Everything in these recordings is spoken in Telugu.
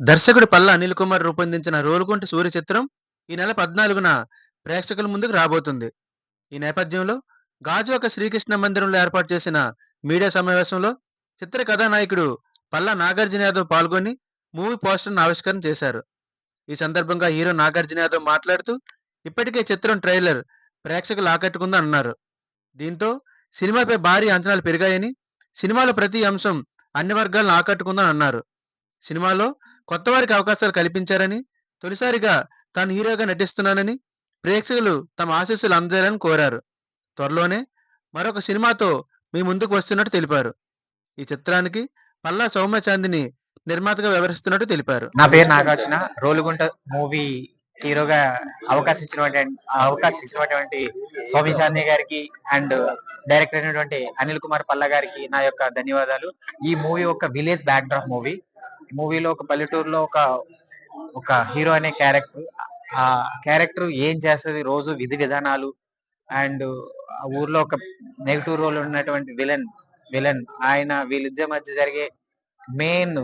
దర్శకుడు పల్లా అనిల్ కుమార్ రూపొందించిన రోలుగుంట సూర్య చిత్రం ఈ నెల పద్నాలుగున ప్రేక్షకుల ముందుకు రాబోతుంది. ఈ నేపథ్యంలో గాజువాక శ్రీకృష్ణ మందిరంలో ఏర్పాటు చేసిన మీడియా సమావేశంలో చిత్ర కథానాయకుడు పల్లా నాగార్జున యాదవ్ పాల్గొని మూవీ పోస్టర్ను ఆవిష్కరణ చేశారు. ఈ సందర్భంగా హీరో నాగార్జున యాదవ్ మాట్లాడుతూ ఇప్పటికే చిత్రం ట్రైలర్ ప్రేక్షకులు ఆకట్టుకుందని అన్నారు. దీంతో సినిమాపై భారీ అంచనాలు పెరిగాయని సినిమాలో ప్రతి అంశం అన్ని వర్గాలను ఆకట్టుకుందని అన్నారు. సినిమాలో కొత్త వారికి అవకాశాలు కల్పించారని తొలిసారిగా తాను హీరోగా నటిస్తున్నానని ప్రేక్షకులు తమ ఆశీస్సులు అందజేయాలని కోరారు. త్వరలోనే మరొక సినిమాతో మీ ముందుకు వస్తున్నట్టు తెలిపారు. ఈ చిత్రానికి పల్లా సౌమ్య చాందిని నిర్మాతగా వ్యవహరిస్తున్నట్టు తెలిపారు. నా పేరు నాగార్జున. రోలుగుంట మూవీ హీరోగా అవకాశం ఇచ్చినటువంటి అవకాశం ఇచ్చినటువంటి చాందీ గారికి అండ్ డైరెక్టర్ అయినటువంటి అనిల్ కుమార్ పల్ల గారికి నా యొక్క ధన్యవాదాలు. ఈ మూవీ ఒక విలేజ్ బ్యాక్ డ్రాప్ మూవీ. మూవీలో ఒక పల్లెటూరులో ఒక ఒక హీరో అనే క్యారెక్టర్ ఆ క్యారెక్టర్ ఏం చేస్తుంది రోజు విధి విధానాలు అండ్ ఆ ఊర్లో ఒక నెగిటివ్ రోల్ ఉన్నటువంటి విలన్ విలన్. ఆయన వీళ్ళిద్దరి మధ్య జరిగే మెయిన్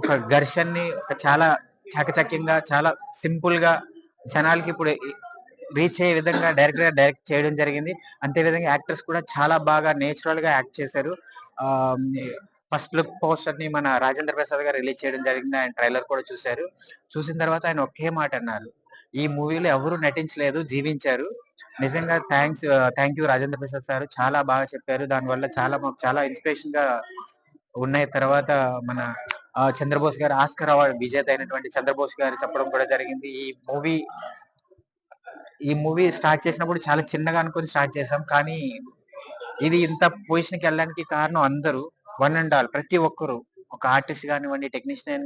ఒక ఘర్షణని ఒక చాలా చాకచక్యంగా చాలా సింపుల్గా జనాలకి ఇప్పుడు రీచ్ అయ్యే విధంగా డైరెక్ట్గా డైరెక్ట్ చేయడం జరిగింది. అంతే విధంగా యాక్టర్స్ కూడా చాలా బాగా నేచురల్గా యాక్ట్ చేశారు. ఫస్ట్ లుక్ పోస్టర్ని మన రాజేంద్ర ప్రసాద్ గారు రిలీజ్ చేయడం జరిగింది. ఆయన ట్రైలర్ కూడా చూశారు. చూసిన తర్వాత ఆయన ఒకే మాట అన్నారు. ఈ మూవీలో ఎవరు నటించలేదు జీవించారు. నిజంగా thanks thank you Rajendra Prasad sir. చాలా బాగా చెప్పారు. దానివల్ల చాలా మాకు చాలా ఇన్స్పిరేషన్గా ఉన్నాయి తర్వాత మన చంద్రబోస్ గారు ఆస్కర్ అవార్డు విజేత అయినటువంటి చంద్రబోస్ గారు చెప్పడం కూడా జరిగింది. ఈ మూవీ ఈ మూవీ స్టార్ట్ చేసినప్పుడు చాలా చిన్నగా అనుకుని స్టార్ట్ చేసాం కానీ ఇది ఇంత పొజిషన్కి వెళ్ళడానికి కారణం అందరూ. వన్ అండ్ ఆల్ ప్రతి ఒక్కరు ఒక ఆర్టిస్ట్ కానివ్వండి టెక్నీషియన్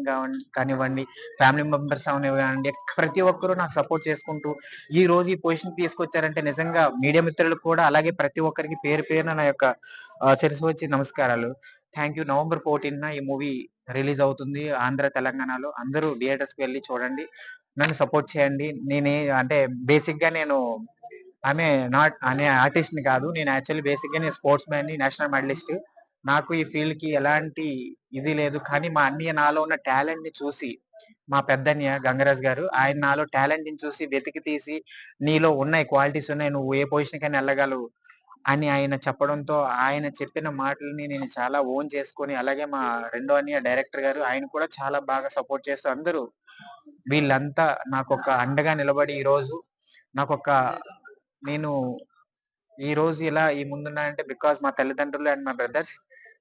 కానివ్వండి ఫ్యామిలీ మెంబర్స్ కానివ్వండి ప్రతి ఒక్కరూ నాకు సపోర్ట్ చేసుకుంటూ ఈ రోజు ఈ పొజిషన్ తీసుకొచ్చారంటే నిజంగా మీడియా మిత్రులకు కూడా అలాగే ప్రతి ఒక్కరికి పేరు పేరున నా యొక్క ఆ, వచ్చి నమస్కారాలు. Thank you. నవంబర్ ఫోర్టీన్ ఈ మూవీ రిలీజ్ అవుతుంది ఆంధ్ర తెలంగాణలో. అందరూ థియేటర్స్కి వెళ్ళి చూడండి. నన్ను సపోర్ట్ చేయండి. నేనే అంటే బేసిక్గా నేను ఆమె నాట్ అనే ఆర్టిస్ట్ని కాదు. నేను యాక్చువల్లీ బేసిక్గా నేను స్పోర్ట్స్ మ్యాన్ని నేషనల్ మెడలిస్ట్. నాకు ఈ ఫీల్డ్కి ఎలాంటి ఇది లేదు. కానీ మా అన్నయ్య నాలో ఉన్న టాలెంట్ని చూసి మా పెద్దన్నయ్య గంగరాజ్ గారు ఆయన నాలో టాలెంట్ని చూసి వెతికి తీసి నీలో ఉన్నాయి క్వాలిటీస్ ఉన్నాయి నువ్వు ఏ పొజిషన్ కైనా వెళ్ళగలవు అని ఆయన చెప్పడంతో ఆయన చెప్పిన మాటలని నేను చాలా ఓన్ చేసుకొని అలాగే మా రెండో అన్నయ్య డైరెక్టర్ గారు ఆయన కూడా చాలా బాగా సపోర్ట్ చేస్తూ అందరూ వీళ్ళంతా నాకు ఒక అండగా నిలబడి ఈ రోజు నాకు ఒక నేను ఈ రోజు ఇలా ఈ ముందున్నానంటే బికాస్ మా తల్లిదండ్రులు అండ్ మా బ్రదర్స్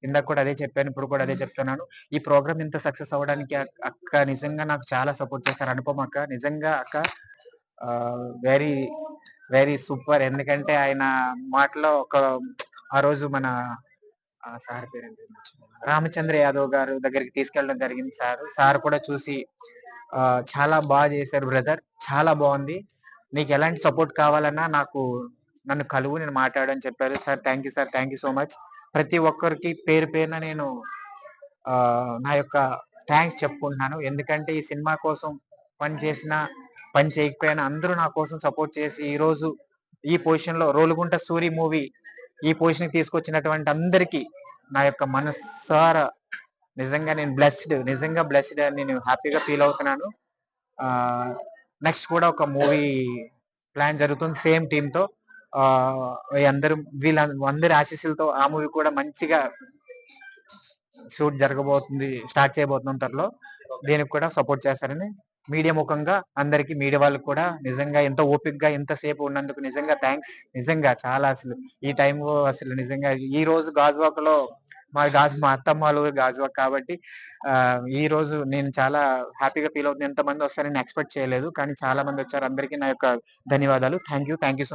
ఇందాక కూడా అదే చెప్పాను ఇప్పుడు కూడా అదే చెప్తున్నాను. ఈ ప్రోగ్రామ్ ఇంత సక్సెస్ అవ్వడానికి అక్- అక్క నిజంగా నాకు చాలా సపోర్ట్ చేశారు అనుపమ అక్క నిజంగా అక్క వెరీ వెరీ సూపర్. ఎందుకంటే ఆయన మాటలో ఒక ఆ రోజు మన సార్ పేరు. రామచంద్ర యాదవ్ గారు దగ్గరికి తీసుకెళ్ళడం జరిగింది సార్. సార్ కూడా చూసి చాలా బాగా చేశారు బ్రదర్. చాలా బాగుంది. నీకు ఎలాంటి సపోర్ట్ కావాలన్నా నాకు నన్ను కలువు నేను మాట్లాడని చెప్పారు. Sir thank you sir. Thank you so much. ప్రతి ఒక్కరికి పేరు పేరున నేను నా యొక్క థ్యాంక్స్ చెప్పుకుంటున్నాను. ఎందుకంటే ఈ సినిమా కోసం పని చేసిన పని చేయకపోయినా అందరూ నా కోసం సపోర్ట్ చేసి ఈ రోజు ఈ పొజిషన్లో రోలుగుంట సూరి మూవీ ఈ పొజిషన్కి తీసుకొచ్చినటువంటి అందరికీ నా యొక్క మనస్సార నిజంగా నేను బ్లెస్డ్ నిజంగా బ్లెస్డ్ అని నేను హ్యాపీగా ఫీల్ అవుతున్నాను. నెక్స్ట్ కూడా ఒక మూవీ ప్లాన్ జరుగుతుంది సేమ్ టీమ్తో. అందరూ వీళ్ళ అందరి ఆశీస్సులతో ఆ మూవీ కూడా మంచిగా షూట్ జరగబోతుంది స్టార్ట్ చేయబోతున్నాం త్వరలో. దీనికి కూడా సపోర్ట్ చేస్తారని మీడియా ముఖంగా అందరికి మీడియా వాళ్ళకి కూడా నిజంగా ఎంతో ఓపిక్గా ఎంతసేపు ఉన్నందుకు నిజంగా థ్యాంక్స్ నిజంగా చాలా అసలు ఈ టైం అసలు నిజంగా ఈ రోజు గాజువాక్లో మా గాజు మా అత్తమ్మ వాళ్ళు గాజువాక్ కాబట్టి ఆ ఈ రోజు నేను చాలా హ్యాపీగా ఫీల్ అవుతుంది. ఎంతమంది వస్తారని ఎక్స్పెక్ట్ చేయలేదు కానీ చాలా మంది వచ్చారు. అందరికీ నా యొక్క ధన్యవాదాలు. Thank you thank you so